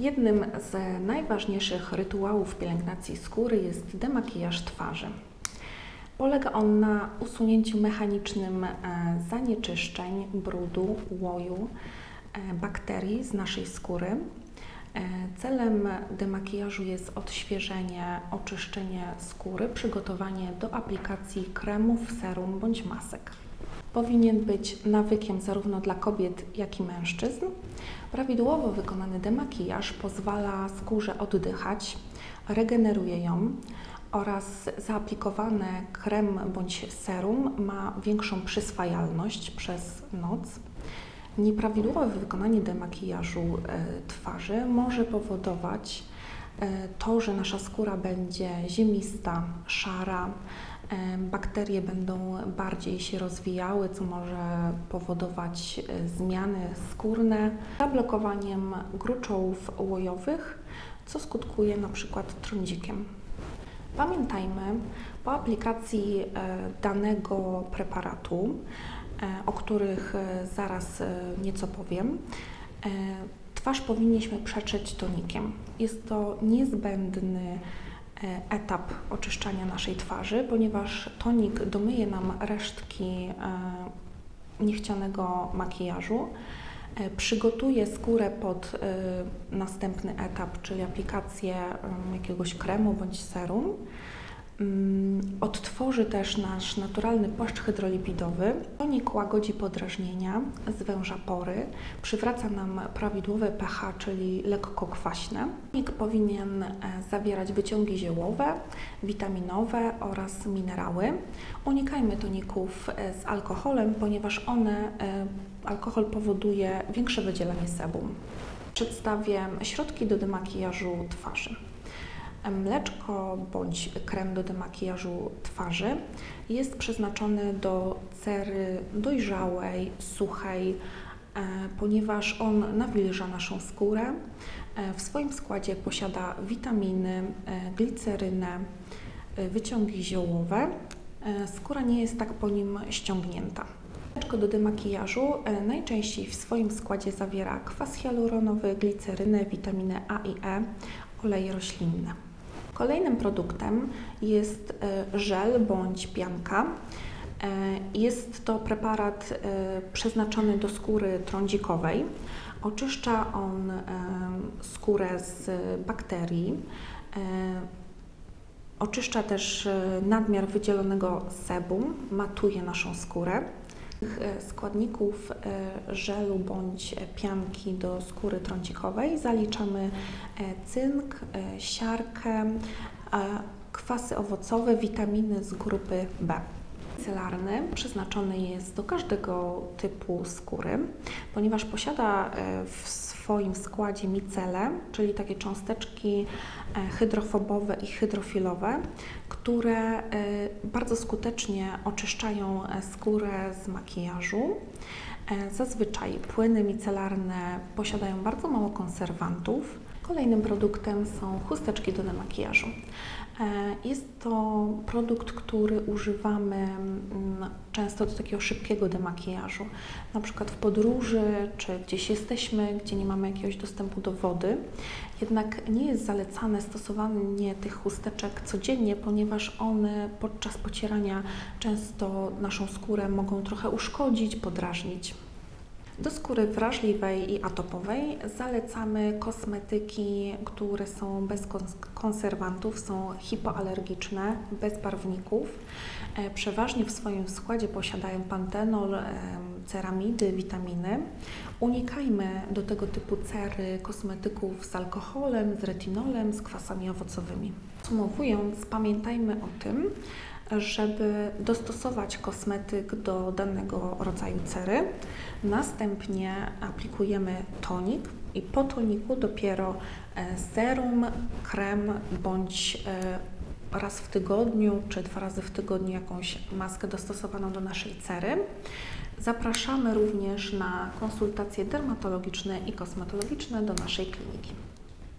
Jednym z najważniejszych rytuałów pielęgnacji skóry jest demakijaż twarzy. Polega on na usunięciu mechanicznym e, zanieczyszczeń, brudu, łoju, e, bakterii z naszej skóry. E, Celem demakijażu jest odświeżenie, oczyszczenie skóry, przygotowanie do aplikacji kremów, serum bądź masek. Powinien być nawykiem zarówno dla kobiet, jak i mężczyzn. Prawidłowo wykonany demakijaż pozwala skórze oddychać, regeneruje ją oraz zaaplikowane krem bądź serum ma większą przyswajalność przez noc. Nieprawidłowe wykonanie demakijażu e, twarzy może powodować e, to, że nasza skóra będzie ziemista, szara, bakterie będą bardziej się rozwijały, co może powodować e, zmiany skórne, zablokowaniem gruczołów łojowych, co skutkuje na przykład trądzikiem. Pamiętajmy, po aplikacji e, danego preparatu, e, o których e, zaraz e, nieco powiem, e, twarz powinniśmy przetrzeć tonikiem. Jest to niezbędny e, etap oczyszczania naszej twarzy, ponieważ tonik domyje nam resztki e, niechcianego makijażu, e, przygotuje skórę pod e, następny etap, czyli aplikację jakiegoś kremu bądź serum. Mm, Odtworzy też nasz naturalny płaszcz hydrolipidowy. Tonik łagodzi podrażnienia, zwęża pory, przywraca nam prawidłowe pH, czyli lekko kwaśne. Tonik powinien e, zawierać wyciągi ziołowe, witaminowe oraz minerały. Unikajmy toników e, z alkoholem, ponieważ one, e, alkohol powoduje większe wydzielanie sebum. Przedstawię środki do demakijażu twarzy. Mleczko bądź krem do demakijażu twarzy jest przeznaczony do cery dojrzałej, suchej, e, ponieważ on nawilża naszą skórę. E, W swoim składzie posiada witaminy, e, glicerynę, wyciągi ziołowe. Skóra nie jest tak po nim ściągnięta. Mleczko do demakijażu najczęściej w swoim składzie zawiera kwas hialuronowy, glicerynę, witaminę A i E, oleje roślinne. Kolejnym produktem jest e, żel bądź pianka. E, Jest to preparat e, przeznaczony do skóry trądzikowej. Oczyszcza on skórę z bakterii. Oczyszcza też nadmiar wydzielonego sebum, matuje naszą skórę. E, składników e, żelu bądź pianki do skóry trądzikowej zaliczamy e, cynk, siarkę, kwasy owocowe, witaminy z grupy B. Celarny przeznaczony jest do każdego typu skóry, ponieważ posiada e, w swoim składzie micele, czyli takie cząsteczki e, hydrofobowe i hydrofilowe, które e, bardzo skutecznie oczyszczają skórę z makijażu. Zazwyczaj płyny micelarne posiadają bardzo mało konserwantów. Kolejnym produktem są chusteczki do demakijażu. E, Jest to produkt, który używamy mm, często do takiego szybkiego demakijażu, na przykład w podróży, czy gdzieś jesteśmy, gdzie nie mamy jakiegoś dostępu do wody. Jednak nie jest zalecane stosowanie tych chusteczek codziennie, ponieważ one podczas pocierania często naszą skórę mogą trochę uszkodzić, podrażnić. Do skóry wrażliwej i atopowej zalecamy kosmetyki, które są bez kons- konserwantów, są hipoalergiczne, bez barwników. E, Przeważnie w swoim składzie posiadają pantenol, em, ceramidy, witaminy. Unikajmy do tego typu cery kosmetyków z alkoholem, z retinolem, z kwasami owocowymi. Podsumowując, pamiętajmy o tym, żeby dostosować kosmetyk do danego rodzaju cery. Następnie aplikujemy tonik i po toniku dopiero e, serum, krem bądź e, raz w tygodniu czy dwa razy w tygodniu jakąś maskę dostosowaną do naszej cery. Zapraszamy również na konsultacje dermatologiczne i kosmetologiczne do naszej kliniki.